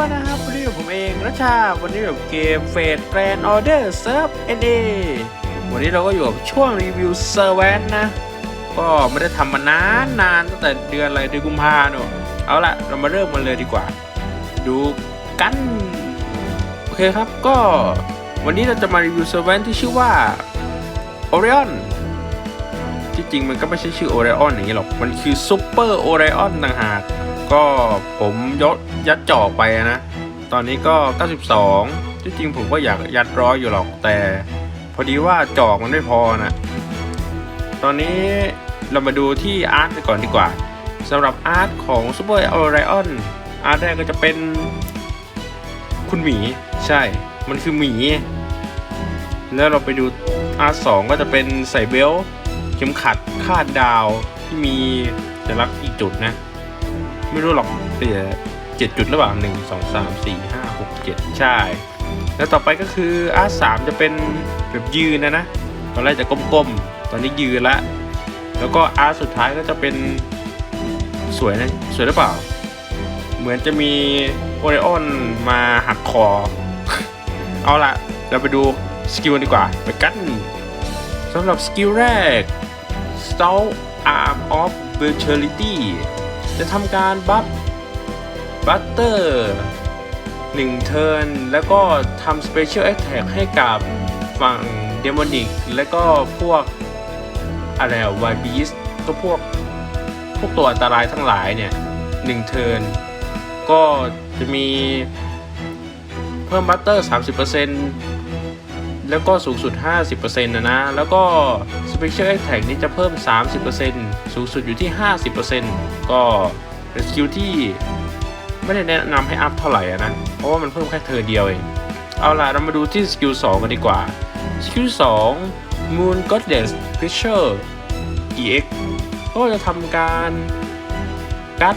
ด้วยนะครับวันนี้อยู่ผมเองรัชชา วันนี้อยู่กับเกมเฟดแกรนออเดอร์เซิร์ฟเอ็นเอวันนี้เราก็อยู่กับช่วงรีวิวเซอร์แวนนะ ก็ไม่ได้ทำมานานนานตั้งแต่เดือนอะไรเดือนกุมภาเนอะเอาละเรามาเริ่มกันเลยดีกว่า ดูกัน โอเคครับก็วันนี้เราจะมารีวิวเซอร์แวนที่ชื่อว่า Orion ที่จริงมันก็ไม่ใช่ชื่อ Orion อนอย่างนี้หรอก มันคือ Super Orion ต่างหาก ก็ผมยดยัดจ่อไปนะ ตอนนี้ก็ 92 ที่จริงผมก็อยากยัดร้อยอยู่หรอกแต่ พอดีว่าจอกมันไม่พอนะตอนนี้เรามาดูที่อาร์ตก่อนดีกว่าสำหรับอาร์ตของ Super Orion อนอาร์ตแรกก็จะเป็น คุณหมีใช่ มันคือหมี แล้วเราไปดูอาร์ตสองก็จะเป็นใส่เบลต์เข็มขัดคาดดาวที่มีสัญลักษณ์อีกจุดนะ ไม่รู้หรอกแต่เจ็ดจุดหรือเปล่าหนึ่งสองสามสี่ห้าหกเจ็ดใช่ แล้วต่อไปก็คืออาร์สามจะเป็นแบบยืนนะนะ ตอนแรกจะก้มๆ ตอนนี้ยืนละ แล้วก็อาร์สุดท้ายก็จะเป็นสวยนะสวยหรือเปล่า เหมือนจะมีโอเรออนมาหักคอ เอาละเราไปดูสกิลดีกว่า ไปกันสำหรับสกิลแรก Stout Arm of Virtuality จะทำการบัฟบัตเตอร์หนึ่งเทิร์นแล้วก็ทำ Special Attack ให้กับฝั่งเดมอนิกและก็พวกอะไรวายบีสก็พวกพวกตัวอันตรายทั้งหลายเนี่ยหนึ่งเทิร์นก็จะมีเพิ่มบัตเตอร์ 30% แล้วก็สูงสุด 50%นะนะ แล้วก็ Special Attack นี้จะเพิ่ม 30%สูงสุดอยู่ที่ 50%ก็เป็นสกิลที่ไม่ได้แนะนำให้อัพเท่าไหร่นะ เพราะว่ามันเพิ่มแค่เธอเดียวเอง เอาล่ะ เรามาดูที่สกิล2กันดีกว่า สกิล2 Moon Goddess Picture EX ก็จะทำการกัด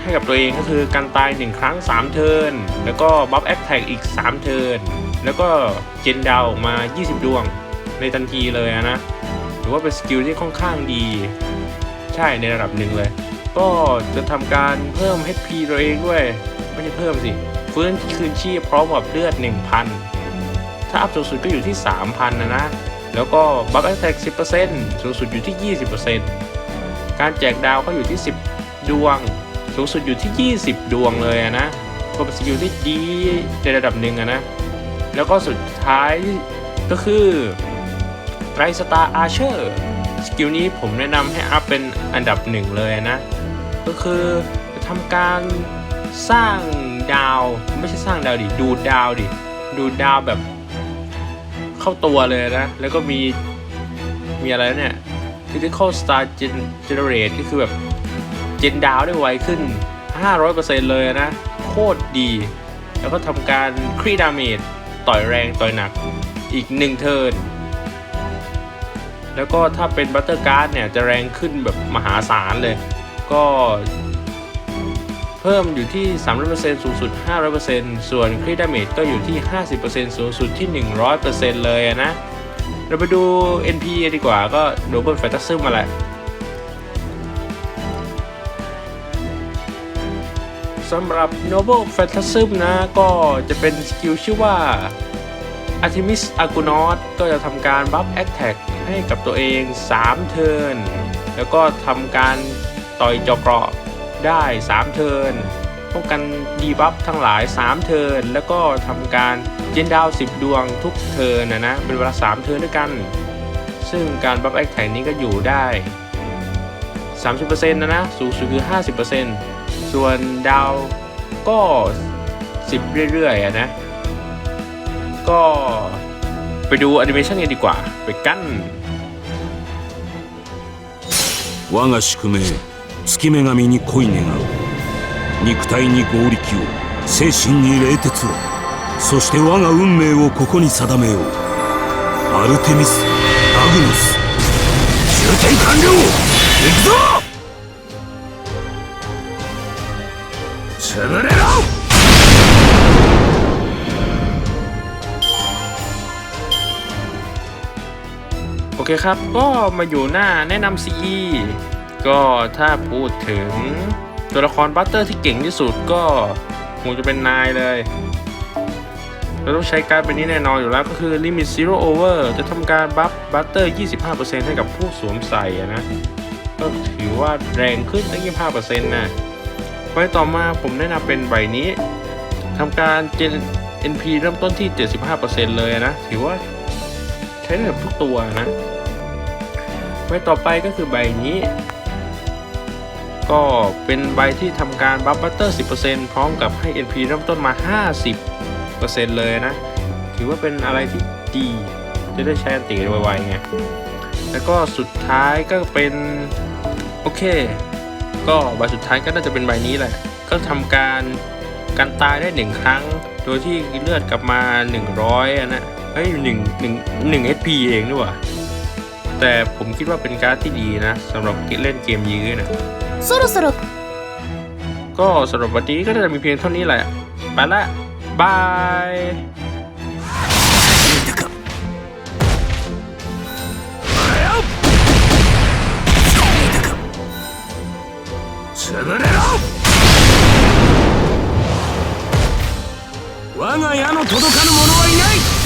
ให้กับตัวเองก็คือการตาย 1 ครั้ง 3 เทิร์น แล้วก็บัฟแอ t แท็กอีก 3 เทิร์น แล้วก็เจนดาวออกมา 20 ดวงในทันทีเลยนะหรือว่าเป็นสกิลที่ค่อนข้างดี ใช่ในระดับหนึ่งเลย ก็จะทำการเพิ่ม HP ตัวเองด้วย ไม่ใช่เพิ่มสิ ฟื้นคืนชีพพร้อมกับเลือด 1,000 ถ้าอัพสูงสุดก็อยู่ที่ 3,000 นะนะ แล้วก็บัฟแอ t แท็ก10%สูงสุดอยู่ที่ 20%การแจกดาวก็อยู่ที่ 10 ดวง สูงสุดอยู่ที่ 20 ดวงเลยอะนะก็เป็นสกิลที่ดีในระดับหนึ่งนะ แล้วก็สุดท้ายก็คือไรสตาร์อาร์เชอร์สกิลนี้ผมแนะนำให้อัพเป็นอันดับหนึ่งเลยนะ ก็คือทำการสร้างดาว ไม่ใช่สร้างดาวดิ ดูดดาวดิ ดูดดาวแบบเข้าตัวเลยนะ แล้วก็มี มีอะไรเนี่ย critical star Gen- generate ก็คือแบบ เจนดาวได้ไวขึ้น 500%เลยนะ โคตรดี แล้วก็ทำการครีดาเมจ ต่อยแรงต่อยหนักอีก1เทิร์นแล้วก็ถ้าเป็นบัตเตอร์การ์ดเนี่ยจะแรงขึ้นแบบมหาศาลเลย ก็เพิ่มอยู่ที่ 300%สูงสุด 500%ส่วนครีดาเมจก็อยู่ที่ 50%สูงสุดที่ 100%เลยนะ เราไปดู NP ดีกว่าก็โดเบิลแฟตซึมมาแหละ สำหรับ Noble Phantasm นะก็จะเป็นสกิลชื่อว่า Artemis Argonaut ก็จะทำการบัฟ Attack ให้กับตัวเอง 3 เทิร์น แล้วก็ทำการต่อยจอเกราะได้ 3 เทิร์นป้องกันดีบัฟทั้งหลาย 3 เทิร์น แล้วก็ทำการเจนดาว 10 ดวงทุกเทิร์นนะนะเป็นเวลา 3 เทิร์นด้วยกัน ซึ่งการบัฟ Attack นี้ก็อยู่ได้ 30%นะนะ สูงสุดคือ 50% ส่วนดาวก็ 10 เรื่อยๆอะนะ ก็ไปดูแอนิเมชันกันดีกว่า ไปกัน 我が宿命月女神に恋願う肉体に合力を精神に冷徹をそして我が運命をここに定めようアルテミスアグノス充填完了行くぞ 潰れろ โอเคครับ ก็มาอยู่หน้าแนะนำ CE ก็ถ้าพูดถึงตัวละครบัตเตอร์ที่เก่งที่สุดก็ คงจะเป็นนายเลยเราต้องใช้การ์ดใบนี้แน่นอนอยู่แล้วก็คือ Limit Zero Over จะทำการบัฟบัตเตอร์ 25%ให้กับผู้สวมใส่อะนะ ก็ถือว่าแรงขึ้นตั้ง 25%นะ ใบต่อมาผมแนะนำเป็นใบนี้ทำการเจน NP เริ่มต้นที่ 75%เลยนะ ถือว่าใช้ได้กับทุกตัวนะใบต่อไปก็คือใบนี้ ก็เป็นใบที่ทำการบัฟบัตเตอร์ 10%พร้อมกับให้ NP เริ่มต้นมา 50%เลยนะ ถือว่าเป็นอะไรที่ดีจะได้ใช้อันติไวๆไงแล้วก็สุดท้ายก็เป็น โอเค ก็ใบสุดท้ายก็น่าจะเป็นใบนี้แหละ ก็ทำการการตายได้หนึ่งครั้ง โดยที่เลือดกลับมา 100อันนะเฮ้ยหนึ่งหนึ่งหนึ่งเ HP เองด้วยแต่ผมคิดว่าเป็นการ์ดที่ดีนะสำหรับเล่นเกมยื้อนะสรุปสรุปก็สรุปวันนี้ก็จะมีเพียงเท่านี้แหละ ไปละบาย 潰れろ。我が矢の届かぬ者はいない。